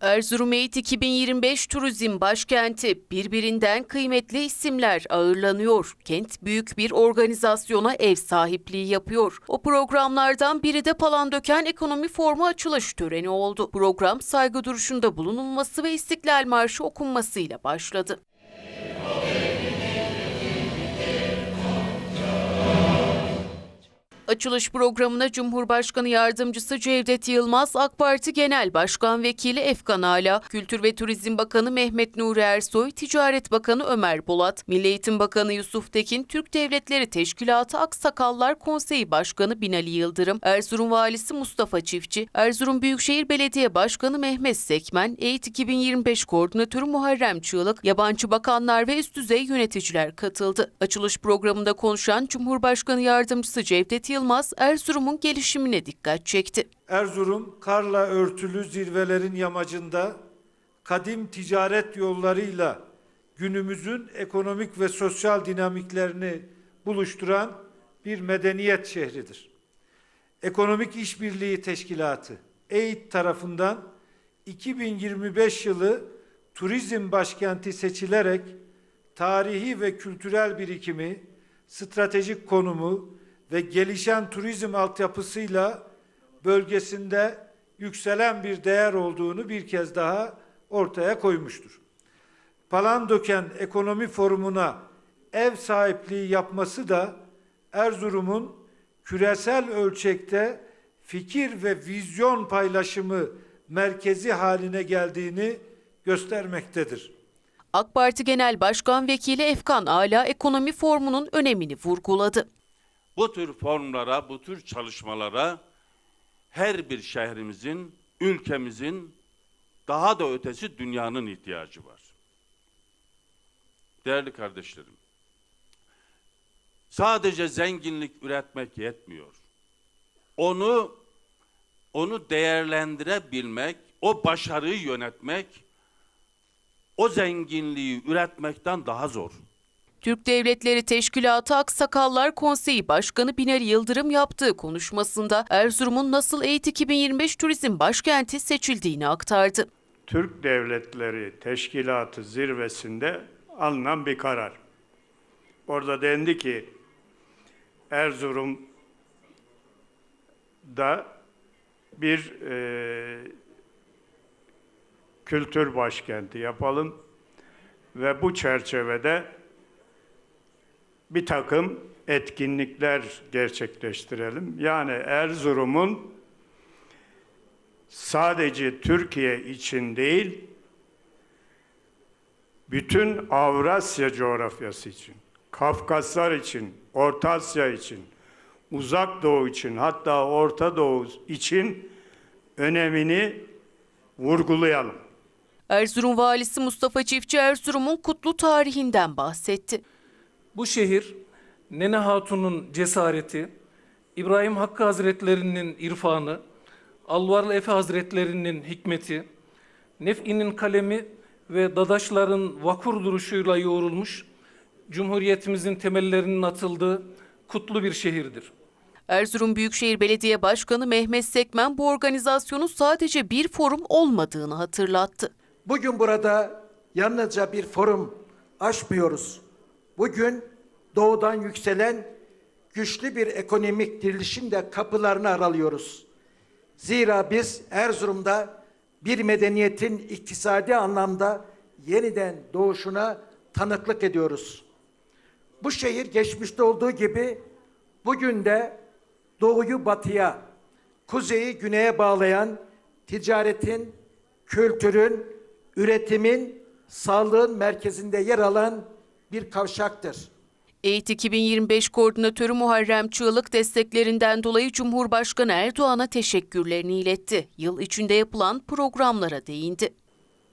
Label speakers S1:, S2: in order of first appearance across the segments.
S1: Erzurum Eğit 2025 Turizm Başkenti birbirinden kıymetli isimler ağırlanıyor. Kent büyük bir organizasyona ev sahipliği yapıyor. O programlardan biri de Palandöken Ekonomi Formu açılış töreni oldu. Program saygı duruşunda bulunulması ve İstiklal Marşı okunmasıyla başladı. Açılış programına Cumhurbaşkanı Yardımcısı Cevdet Yılmaz, AK Parti Genel Başkan Vekili Efkan Ala, Kültür ve Turizm Bakanı Mehmet Nuri Ersoy, Ticaret Bakanı Ömer Bolat, Milli Eğitim Bakanı Yusuf Tekin, Türk Devletleri Teşkilatı Aksakallar Konseyi Başkanı Binali Yıldırım, Erzurum Valisi Mustafa Çiftçi, Erzurum Büyükşehir Belediye Başkanı Mehmet Sekmen, EğIT 2025 Koordinatörü Muharrem Çığlık, yabancı bakanlar ve üst düzey yöneticiler katıldı. Açılış programında konuşan Cumhurbaşkanı Yardımcısı Cevdet Yılmaz, Erzurum'un gelişimine dikkat çekti.
S2: Erzurum karla örtülü zirvelerin yamacında kadim ticaret yollarıyla günümüzün ekonomik ve sosyal dinamiklerini buluşturan bir medeniyet şehridir. Ekonomik İşbirliği Teşkilatı EİT tarafından 2025 yılı turizm başkenti seçilerek tarihi ve kültürel birikimi, stratejik konumu ve gelişen turizm altyapısıyla bölgesinde yükselen bir değer olduğunu bir kez daha ortaya koymuştur. Palandöken Ekonomi Forumu'na ev sahipliği yapması da Erzurum'un küresel ölçekte fikir ve vizyon paylaşımı merkezi haline geldiğini göstermektedir.
S1: AK Parti Genel Başkan Vekili Efkan Ala ekonomi formunun önemini vurguladı.
S3: Bu tür formlara, bu tür çalışmalara her bir şehrimizin, ülkemizin daha da ötesi dünyanın ihtiyacı var. Değerli kardeşlerim, sadece zenginlik üretmek yetmiyor. Onu onu değerlendirebilmek, o başarıyı yönetmek, o zenginliği üretmekten daha zor.
S1: Türk Devletleri Teşkilatı Aksakallar Konseyi Başkanı Binali Yıldırım yaptığı konuşmasında Erzurum'un nasıl EYT 2025 Turizm Başkenti seçildiğini aktardı.
S4: Türk Devletleri Teşkilatı zirvesinde alınan bir karar. Orada dendi ki Erzurum'da bir e, kültür başkenti yapalım ve bu çerçevede bir takım etkinlikler gerçekleştirelim. Yani Erzurum'un sadece Türkiye için değil, bütün Avrasya coğrafyası için, Kafkaslar için, Orta Asya için, Uzak Doğu için, hatta Orta Doğu için önemini vurgulayalım.
S1: Erzurum Valisi Mustafa Çiftçi Erzurum'un kutlu tarihinden bahsetti.
S5: Bu şehir Nene Hatun'un cesareti, İbrahim Hakkı Hazretlerinin irfanı, Alvarlı Efe Hazretlerinin hikmeti, Nef'i'nin kalemi ve dadaşların vakur duruşuyla yoğrulmuş, Cumhuriyetimizin temellerinin atıldığı kutlu bir şehirdir.
S1: Erzurum Büyükşehir Belediye Başkanı Mehmet Sekmen bu organizasyonun sadece bir forum olmadığını hatırlattı.
S6: Bugün burada yalnızca bir forum açmıyoruz. Bugün doğudan yükselen güçlü bir ekonomik dirilişin de kapılarını aralıyoruz. Zira biz Erzurum'da bir medeniyetin iktisadi anlamda yeniden doğuşuna tanıklık ediyoruz. Bu şehir geçmişte olduğu gibi bugün de doğuyu batıya, kuzeyi güneye bağlayan ticaretin, kültürün, üretimin, sağlığın merkezinde yer alan bir kavşaktır.
S1: EYT 2025 Koordinatörü Muharrem Çığlık desteklerinden dolayı Cumhurbaşkanı Erdoğan'a teşekkürlerini iletti. Yıl içinde yapılan programlara değindi.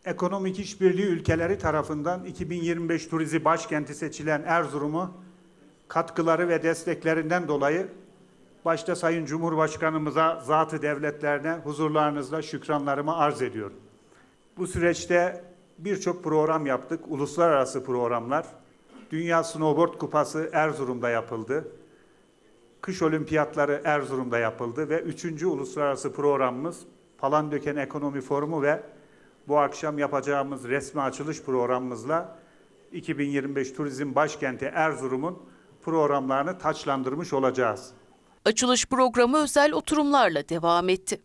S7: Ekonomik İşbirliği ülkeleri tarafından 2025 Turizm Başkenti seçilen Erzurum'u katkıları ve desteklerinden dolayı başta Sayın Cumhurbaşkanımıza, zatı devletlerine huzurlarınızda şükranlarımı arz ediyorum. Bu süreçte birçok program yaptık, uluslararası programlar. Dünya Snowboard Kupası Erzurum'da yapıldı. Kış Olimpiyatları Erzurum'da yapıldı ve üçüncü uluslararası programımız Palandöken Ekonomi Forumu ve bu akşam yapacağımız resmi açılış programımızla 2025 Turizm Başkenti Erzurum'un programlarını taçlandırmış olacağız.
S1: Açılış programı özel oturumlarla devam etti.